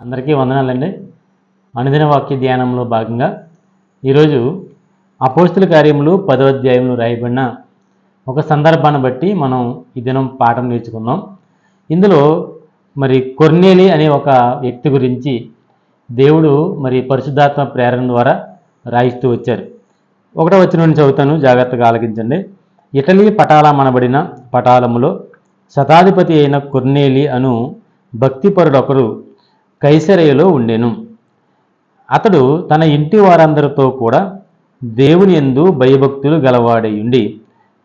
అందరికీ వందనాలండి. అనుదిన వాక్య ధ్యానంలో భాగంగా ఈరోజు అపోస్తుల కార్యములు పదో అధ్యాయంలో రాయబడిన ఒక సందర్భాన్ని బట్టి మనం ఈ దినం పాఠం నేర్చుకుందాం. ఇందులో మరి కొర్నేలి అనే ఒక వ్యక్తి గురించి దేవుడు మరి పరిశుద్ధాత్మ ప్రేరణ ద్వారా రాయిస్తూ వచ్చారు. ఒకటో వచ్చిన నుండి చదువుతాను జాగ్రత్తగా ఆలకించండి. ఇటలీ పటాలమనబడిన పటాలములో శతాధిపతి అయిన కొర్నేలి అను భక్తిపరుడొకరు కైసరయలో ఉండెను. అతడు తన ఇంటి వారందరితో కూడా దేవుని ఎందు భయభక్తులు గలవాడై ఉండి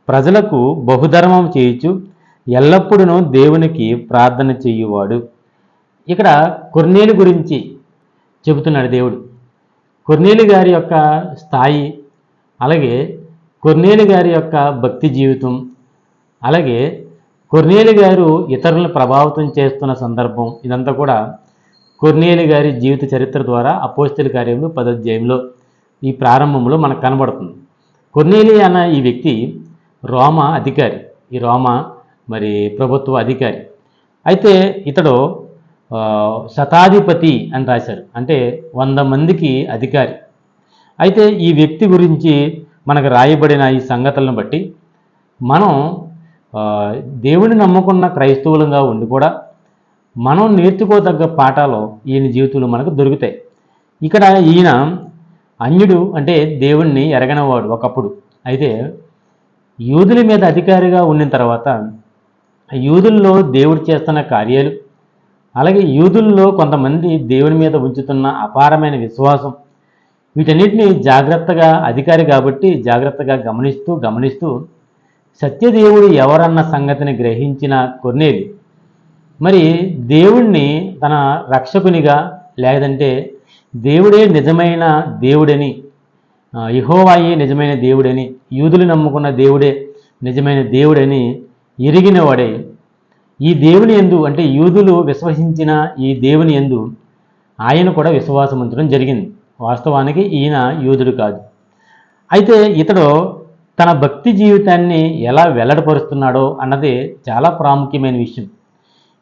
ప్రజలకు బహుధర్మం చేయుచు ఎల్లప్పుడూ దేవునికి ప్రార్థన చేయువాడు. ఇక్కడ కొర్నేలు గురించి చెబుతున్నాడు దేవుడు. కొర్నేలు గారి యొక్క స్థాయి అలాగే కొర్నేలు గారి యొక్క భక్తి జీవితం అలాగే కొర్నేలు గారు ఇతరులను ప్రభావితం చేస్తున్న సందర్భం ఇదంతా కూడా కొర్నేలి గారి జీవిత చరిత్ర ద్వారా అపోస్తల కార్యములు పదధ్యాయంలో ఈ ప్రారంభంలో మనకు కనబడుతుంది. కొర్నేలి అన్న ఈ వ్యక్తి రోమ అధికారి. ఈ రోమ మరి ప్రభుత్వ అధికారి. అయితే ఇతడు శతాధిపతి అని రాశారు. అంటే వంద మందికి అధికారి. అయితే ఈ వ్యక్తి గురించి మనకు రాయబడిన ఈ సంగతులను బట్టి మనం దేవుని నమ్ముకున్న క్రైస్తవులుగా ఉండి కూడా మనం నేర్చుకోదగ్గ పాఠాలు ఈయన జీవితంలో మనకు దొరుకుతాయి. ఇక్కడ ఈయన అన్యుడు అంటే దేవుణ్ణి ఎరగనవాడు ఒకప్పుడు. అయితే యూదుల మీద అధికారిగా ఉన్న తర్వాత యూదుల్లో దేవుడు చేస్తున్న కార్యాలు అలాగే యూదుల్లో కొంతమంది దేవుని మీద ఉంచుతున్న అపారమైన విశ్వాసం వీటన్నిటిని జాగ్రత్తగా అధికారి కాబట్టి జాగ్రత్తగా గమనిస్తూ గమనిస్తూ సత్యదేవుడు ఎవరన్న సంగతిని గ్రహించిన కొన్నేది మరి దేవుణ్ణి తన రక్షకునిగా లేదంటే దేవుడే నిజమైన దేవుడని ఇహోవాయే నిజమైన దేవుడని యూదులు నమ్ముకున్న దేవుడే నిజమైన దేవుడని ఎరిగిన వాడే ఈ దేవుని ఎందు అంటే యూదులు విశ్వసించిన ఈ దేవుని ఎందు ఆయన కూడా విశ్వాసం ఉంచడం జరిగింది. వాస్తవానికి ఈయన యూదుడు కాదు. అయితే ఇతడు తన భక్తి జీవితాన్ని ఎలా వెల్లడపరుస్తున్నాడో అన్నది చాలా ప్రాముఖ్యమైన విషయం.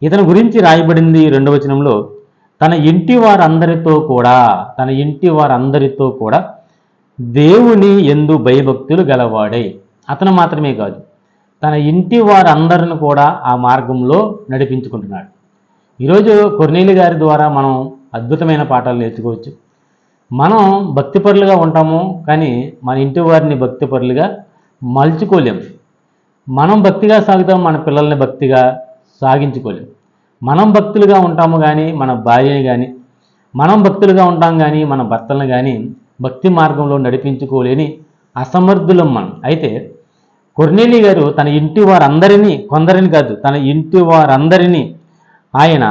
ఇతని గురించి రాయబడింది రెండవ వచనంలో తన ఇంటి వారందరితో కూడా తన ఇంటి వారందరితో కూడా దేవుని ఎందు భయభక్తులు గలవాడే. అతను మాత్రమే కాదు తన ఇంటి వారందరిని కూడా ఆ మార్గంలో నడిపించుకుంటున్నాడు. ఈరోజు కొర్నీలి గారి ద్వారా మనం అద్భుతమైన పాఠాలు నేర్చుకోవచ్చు. మనం భక్తిపరులుగా ఉంటాము కానీ మన ఇంటి వారిని భక్తిపరులుగా మలుచుకోలేము. మనం భక్తిగా సాగుతాం మన పిల్లల్ని భక్తిగా సాగించుకోలేం. మనం భక్తులుగా ఉంటాము కానీ మన భార్యని కానీ మనం భక్తులుగా ఉంటాం కానీ మన భర్తలను కానీ భక్తి మార్గంలో నడిపించుకోలేని అసమర్థులం మనం. అయితే కొర్నేలి గారు తన ఇంటి వారందరినీ కొందరిని కాదు తన ఇంటి వారందరినీ ఆయన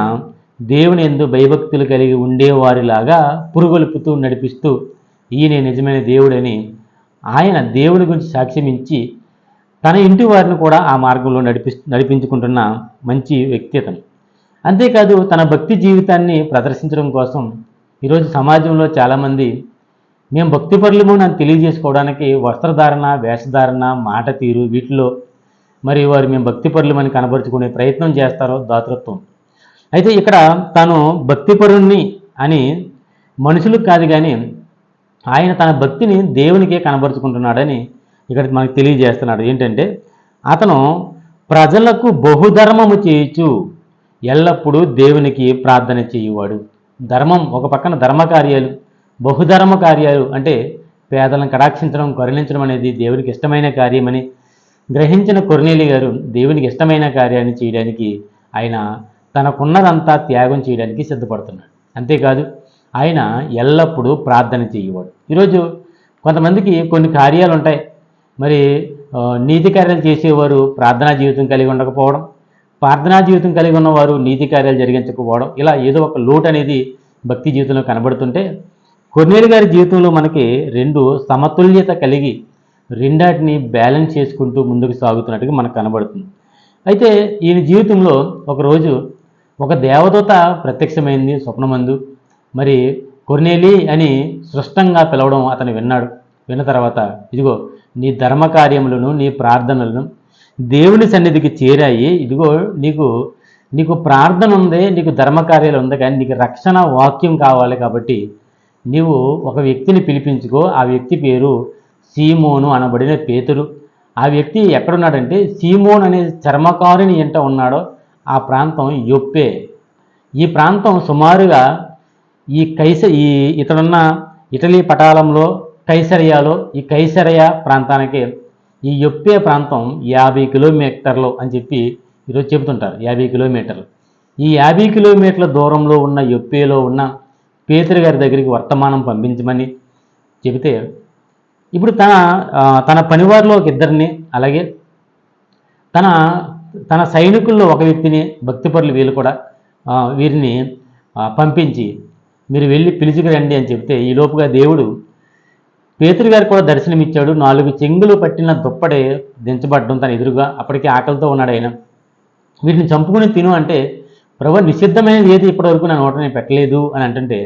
దేవుని ఎందు భయభక్తులు కలిగి ఉండేవారిలాగా పురుగొలుపుతూ నడిపిస్తూ ఈయన నిజమైన దేవుడని ఆయన దేవుడి గురించి సాక్ష్యమించి తన ఇంటి వారిని కూడా ఆ మార్గంలో నడిపి నడిపించుకుంటున్న మంచి వ్యక్తి అతను. అంతేకాదు తన భక్తి జీవితాన్ని ప్రదర్శించడం కోసం ఈరోజు సమాజంలో చాలామంది మేము భక్తిపరులము నన్ను తెలియజేసుకోవడానికి వస్త్రధారణ వేషధారణ మాట తీరు వీటిలో మరి వారు మేము భక్తిపరులమని కనబరుచుకునే ప్రయత్నం చేస్తారో దాతృత్వం. అయితే ఇక్కడ తాను భక్తిపరుణ్ణి అని మనుషులకు కాదు కానీ ఆయన తన భక్తిని దేవునికే కనబరుచుకుంటున్నాడని ఇక్కడ మనకు తెలియజేస్తున్నాడు. ఏంటంటే అతను ప్రజలకు బహుధర్మము చేయొచ్చు ఎల్లప్పుడూ దేవునికి ప్రార్థన చేయువాడు. ధర్మం ఒక పక్కన ధర్మ కార్యాలు బహుధర్మ కార్యాలు అంటే పేదలను కటాక్షించడం కరుణించడం అనేది దేవునికి ఇష్టమైన కార్యమని గ్రహించిన కొర్నేలి గారు దేవునికి ఇష్టమైన కార్యాన్ని చేయడానికి ఆయన తనకున్నదంతా త్యాగం చేయడానికి సిద్ధపడుతున్నాడు. అంతేకాదు ఆయన ఎల్లప్పుడూ ప్రార్థన చేయవాడు. ఈరోజు కొంతమందికి కొన్ని కార్యాలు ఉంటాయి మరి నీతి కార్యాలు చేసేవారు ప్రార్థనా జీవితం కలిగి ఉండకపోవడం ప్రార్థనా జీవితం కలిగి ఉన్నవారు నీతి కార్యాలు జరిగించకపోవడం ఇలా ఏదో ఒక లోటు అనేది భక్తి జీవితంలో కనబడుతుంటే కొన్నేరు గారి జీవితంలో మనకి రెండు సమతుల్యత కలిగి రెండాటిని బ్యాలెన్స్ చేసుకుంటూ ముందుకు సాగుతున్నట్టుగా మనకు కనబడుతుంది. అయితే ఈయన జీవితంలో ఒకరోజు ఒక దేవదూత ప్రత్యక్షమైంది స్వప్నమందు. మరి కొర్నేలి అని స్పష్టంగా పిలవడం అతను విన్నాడు. విన్న తర్వాత ఇదిగో నీ ధర్మకార్యములను నీ ప్రార్థనలను దేవుని సన్నిధికి చేరాయి. ఇదిగో నీకు నీకు ప్రార్థన ఉంది నీకు ధర్మకార్యాలు ఉంది కానీ నీకు రక్షణ వాక్యం కావాలి కాబట్టి నీవు ఒక వ్యక్తిని పిలిపించుకో. ఆ వ్యక్తి పేరు సీమోను అనబడిన పేతురు. ఆ వ్యక్తి ఎక్కడున్నాడంటే సీమోన్ అనే చర్మకారుని ఎంట ఉన్నాడో ఆ ప్రాంతం యొప్పే. ఈ ప్రాంతం సుమారుగా ఈ కైస ఈ ఇతడున్న ఇటలీ పటాలంలో కైసరియాలో ఈ కైసరయ ప్రాంతానికి ఈ యొప్పే ప్రాంతం యాభై కిలోమీటర్లు అని చెప్పి ఈరోజు చెబుతుంటారు. యాభై కిలోమీటర్లు. ఈ యాభై కిలోమీటర్ల దూరంలో ఉన్న యొప్పేలో ఉన్న పేతురు గారి దగ్గరికి వర్తమానం పంపించమని చెబితే ఇప్పుడు తన తన పనివారిలో ఒక ఇద్దరిని అలాగే తన తన సైనికుల్లో ఒక వ్యక్తిని భక్తిపరులు వీళ్ళు కూడా వీరిని పంపించి మీరు వెళ్ళి పిలిచికి రండి అని చెప్తే ఈ లోపుగా దేవుడు పేతురు గారు కూడా దర్శనమిచ్చాడు. నాలుగు చెంగులు పట్టిన దుప్పటి దించబడ్డం తన ఎదురుగా. అప్పటికే ఆకలితో ఉన్నాడు ఆయన. వీటిని చంపుకుని తిను అంటే ప్రభు నిషిద్ధమైనది ఏది ఇప్పటివరకు నా నోట నేను పెట్టలేదు అని అంటుంటే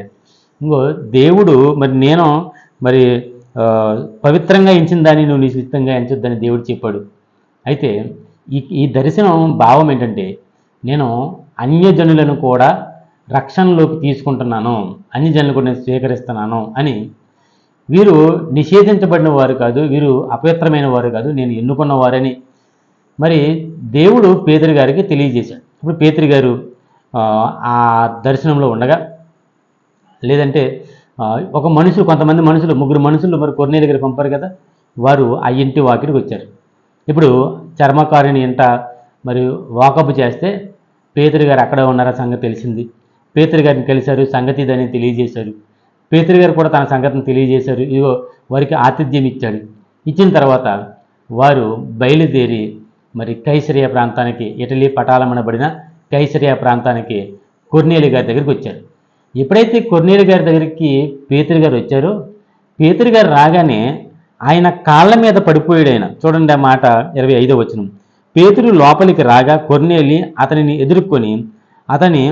ఇంకో దేవుడు మరి నేను మరి పవిత్రంగా ఎంచిన దాన్ని నువ్వు నిషిద్ధంగా ఎంచొద్దని దేవుడు చెప్పాడు. అయితే ఈ ఈ దర్శనం భావం ఏంటంటే నేను అన్యజనులను కూడా రక్షణలోకి తీసుకుంటున్నాను. అన్యజనులు కూడా నేను స్వీకరిస్తున్నాను అని వీరు నిషేధించబడిన వారు కాదు వీరు అపవిత్రమైన వారు కాదు నేను ఎన్నుకున్న వారని. మరి దేవుడు పేదరి గారికి తెలియజేశాడు. ఇప్పుడు పేదరి గారు ఆ, దర్శనంలో ఉండగా లేదంటే ఒక మనుషులు కొంతమంది మనుషులు ముగ్గురు మనుషులు మరి కొన్నే దగ్గర పంపారు కదా వారు ఆ ఇంటి వాకిడికి వచ్చారు. ఇప్పుడు చర్మకారుని ఇంట మరి వాకప్ చేస్తే పేదరి గారు అక్కడ ఉన్నారా సంగతి తెలిసింది. పేతురు గారిని కలిశారు సంగతి దాన్ని తెలియజేశారు. పేతురు గారు కూడా తన సంగతిని తెలియజేశారు. ఇదిగో వారికి ఆతిథ్యం ఇచ్చాడు. ఇచ్చిన తర్వాత వారు బయలుదేరి మరి కైసరియా ప్రాంతానికి ఇటలీ పటాలమనబడిన కైసరియా ప్రాంతానికి కొర్నేలి గారి దగ్గరికి వచ్చారు. ఎప్పుడైతే కొర్నేలి గారి దగ్గరికి పేతురు గారు వచ్చారో పేతురు గారు రాగానే ఆయన కాళ్ళ మీద పడిపోయాడు ఆయన. చూడండి ఆ మాట ఇరవై ఐదో వచనం. పేతురు లోపలికి రాగా కొర్నేలి అతనిని ఎదుర్కొని అతని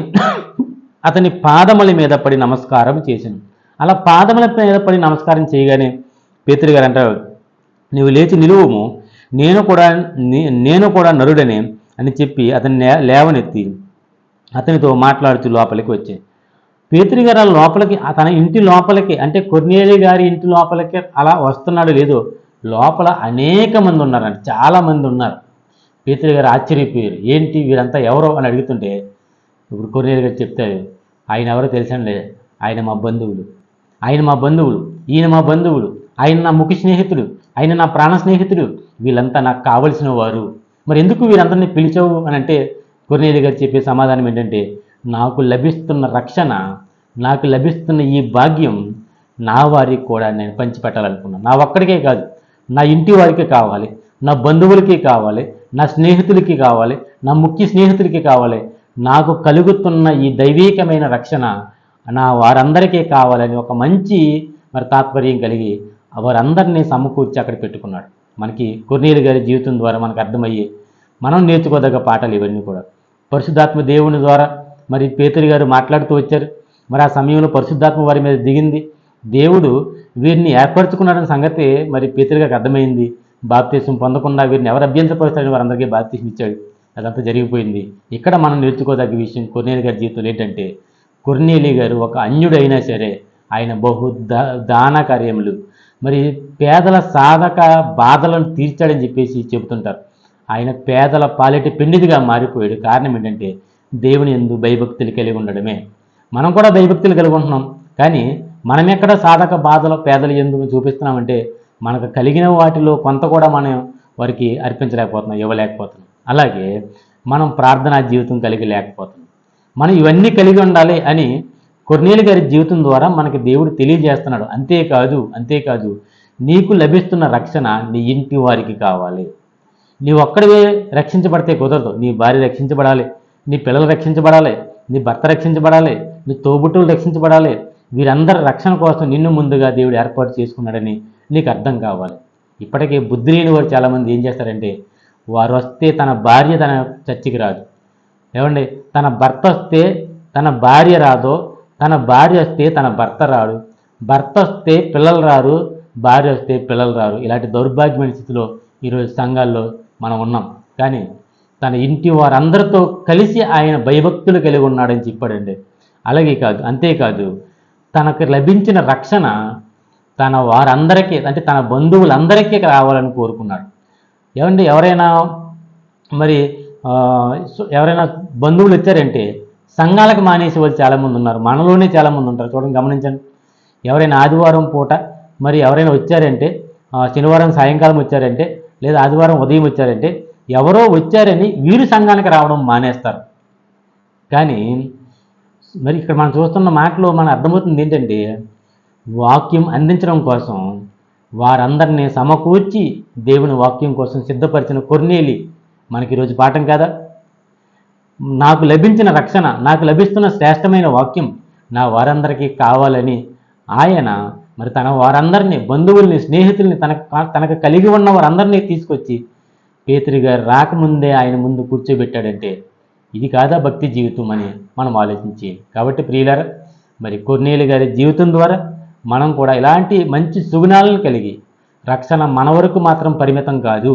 అతని పాదముల మీద పడి నమస్కారం చేశాను. అలా పాదముల మీద పడి నమస్కారం చేయగానే పేతురు గారు అంటారు నువ్వు లేచి నిలువము. నేను కూడా నేను కూడా నరుడని అని చెప్పి అతన్ని లేవనెత్తి అతనితో మాట్లాడుతూ లోపలికి వచ్చాయి పేతురి గారు అలా లోపలికి తన ఇంటి లోపలికి అంటే కొర్నేలి గారి ఇంటి లోపలికి అలా వస్తున్నాడు లేదో లోపల అనేక మంది ఉన్నారండి చాలా మంది ఉన్నారు. పేతురి గారు ఆశ్చర్యపోయారు ఏంటి వీరంతా ఎవరో? అని అడుగుతుంటే ఇప్పుడు కొర్నేలి గారు చెప్తారు ఆయన ఎవరో తెలుసండి ఆయన మా బంధువులు. ఆయన మా బంధువులు ఈయన మా బంధువులు ఆయన నా ముఖ స్నేహితుడు ఆయన నా ప్రాణ స్నేహితుడు వీళ్ళంతా నాకు కావలసిన వారు. మరి ఎందుకు వీరందరినీ పిలిచావు అని అంటే కొర్నేలి గారు చెప్పే సమాధానం ఏంటంటే నాకు లభిస్తున్న రక్షణ నాకు లభిస్తున్న ఈ భాగ్యం నా వారికి కూడా నేను పంచిపెట్టాలనుకున్నాను. నా ఒక్కడికే కాదు నా ఇంటి వారికి కావాలి నా బంధువులకి కావాలి నా స్నేహితులకి కావాలి నా ముఖ్య స్నేహితులకి కావాలి. నాకు కలుగుతున్న ఈ దైవీకమైన రక్షణ నా వారందరికీ కావాలని ఒక మంచి మరి తాత్పర్యం కలిగి వారందరినీ సమకూర్చి అక్కడ పెట్టుకున్నాడు. మనకి కొర్నేలు గారి జీవితం ద్వారా మనకు అర్థమయ్యే మనం నేర్చుకోదగ్గ పాఠాలు ఇవన్నీ కూడా. పరిశుద్ధాత్మ దేవుని ద్వారా మరి పేతురు గారు మాట్లాడుతూ వచ్చారు. మరి ఆ సమయంలో పరిశుద్ధాత్మ వారి మీద దిగింది. దేవుడు వీరిని ఏర్పరచుకున్నాడన్న సంగతి మరి పేతురు గారికి అర్థమైంది. బాప్తీసం పొందకుండా వీరిని ఎవరు అభ్యంతరపరుస్తాడని వారందరికీ బాప్తీసం ఇచ్చాడు. అదంతా జరిగిపోయింది. ఇక్కడ మనం నేర్చుకోదగ్గ విషయం కొన్నేరు గారి జీవితంలో ఏంటంటే కొర్నేలి గారు ఒక అన్యుడైనా సరే ఆయన బహు దా దాన కార్యములు. మరి పేదల సాధక బాధలను తీర్చాడని చెప్పేసి చెబుతుంటారు. ఆయన పేదల పాలిటి పిండిదిగా మారిపోయాడు. కారణం ఏంటంటే దేవుని ఎందు భయభక్తులు కలిగి ఉండడమే. మనం కూడా భయభక్తులు కలిగి ఉంటున్నాం. కానీ మనం ఎక్కడ సాధక బాధలు పేదలు ఎందుకు చూపిస్తున్నామంటే మనకు కలిగిన వాటిలో కొంత కూడా మనం వారికి అర్పించలేకపోతున్నాం ఇవ్వలేకపోతున్నాం. అలాగే మనం ప్రార్థనా జీవితం కలిగి లేకపోతున్నాం. మనం ఇవన్నీ కలిగి ఉండాలి అని కొర్నేలి గారి జీవితం ద్వారా మనకి దేవుడు తెలియజేస్తున్నాడు. అంతేకాదు అంతేకాదు నీకు లభిస్తున్న రక్షణ నీ ఇంటి వారికి కావాలి. నీ ఒక్కడివే రక్షించబడితే కుదరదు. నీ భార్య రక్షించబడాలి నీ పిల్లలు రక్షించబడాలి నీ భర్త రక్షించబడాలి నీ తోబుట్టులు రక్షించబడాలి. వీరందరి రక్షణ కోసం నిన్ను ముందుగా దేవుడు ఏర్పాటు చేసుకున్నాడని నీకు అర్థం కావాలి. ఇప్పటికే బుద్ధి లేని వారు చాలామంది ఏం చేస్తారంటే వారు వస్తే తన భార్య తన చర్చికి రాదు. ఏమండి? తన భర్త వస్తే తన భార్య రాదో తన భార్య వస్తే తన భర్త రాడు. భర్త వస్తే పిల్లలు రారు భార్య వస్తే పిల్లలు రారు. ఇలాంటి దౌర్భాగ్యమైన స్థితిలో ఈరోజు సంఘాల్లో మనం ఉన్నాం. కానీ తన ఇంటి వారందరితో కలిసి ఆయన భయభక్తులు కలిగి ఉన్నాడని చెప్పాడండి. అలాగే కాదు అంతేకాదు తనకు లభించిన రక్షణ తన వారందరికీ అంటే తన బంధువులందరికీ రావాలని కోరుకున్నాడు. ఏమండి ఎవరైనా మరి ఎవరైనా బంధువులు వచ్చారంటే సంఘాలకు మానేసి వాళ్ళు చాలామంది ఉన్నారు. మనలోనే చాలామంది ఉంటారు. చూడండి గమనించండి. ఎవరైనా ఆదివారం పూట మరి ఎవరైనా వచ్చారంటే శనివారం సాయంకాలం వచ్చారంటే లేదా ఆదివారం ఉదయం వచ్చారంటే ఎవరో వచ్చారని వీరు సంఘానికి రావడం మానేస్తారు. కానీ మరి ఇక్కడ మనం చూస్తున్న మాటలో మనకు అర్థమవుతుంది ఏంటంటే వాక్యం అందించడం కోసం వారందరినీ సమకూర్చి దేవుని వాక్యం కోసం సిద్ధపరిచిన కొర్నేలి మనకి ఈరోజు పాఠం కదా? నాకు లభించిన రక్షణ నాకు లభిస్తున్న శ్రేష్టమైన వాక్యం నా వారందరికీ కావాలని ఆయన మరి తన వారందరినీ బంధువుల్ని స్నేహితుల్ని తన తనకు కలిగి ఉన్న వారందరినీ తీసుకొచ్చి పేతురి గారు రాకముందే ఆయన ముందు కూర్చోబెట్టాడంటే ఇది కాదా భక్తి జీవితం అని మనం ఆలోచించి. కాబట్టి ప్రియులారా మరి కొన్నేలు గారి జీవితం ద్వారా మనం కూడా ఇలాంటి మంచి సుగుణాలను కలిగి రక్షణ మన వరకు మాత్రం పరిమితం కాదు.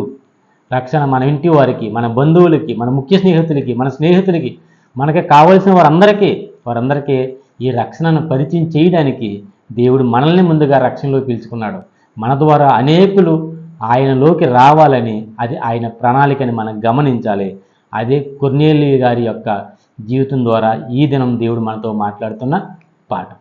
రక్షణ మన ఇంటి వారికి మన బంధువులకి మన ముఖ్య స్నేహితులకి మన స్నేహితులకి మనకి కావలసిన వారందరికీ వారందరికీ ఈ రక్షణను పరిచయం చేయడానికి దేవుడు మనల్ని ముందుగా రక్షణలో పిలుచుకున్నాడు. మన ద్వారా అనేకులు ఆయనలోకి రావాలని అది ఆయన ప్రణాళికని మనం గమనించాలి. అదే కొర్నేలి గారి యొక్క జీవితం ద్వారా ఈ దినం దేవుడు మనతో మాట్లాడుతున్న పాఠం.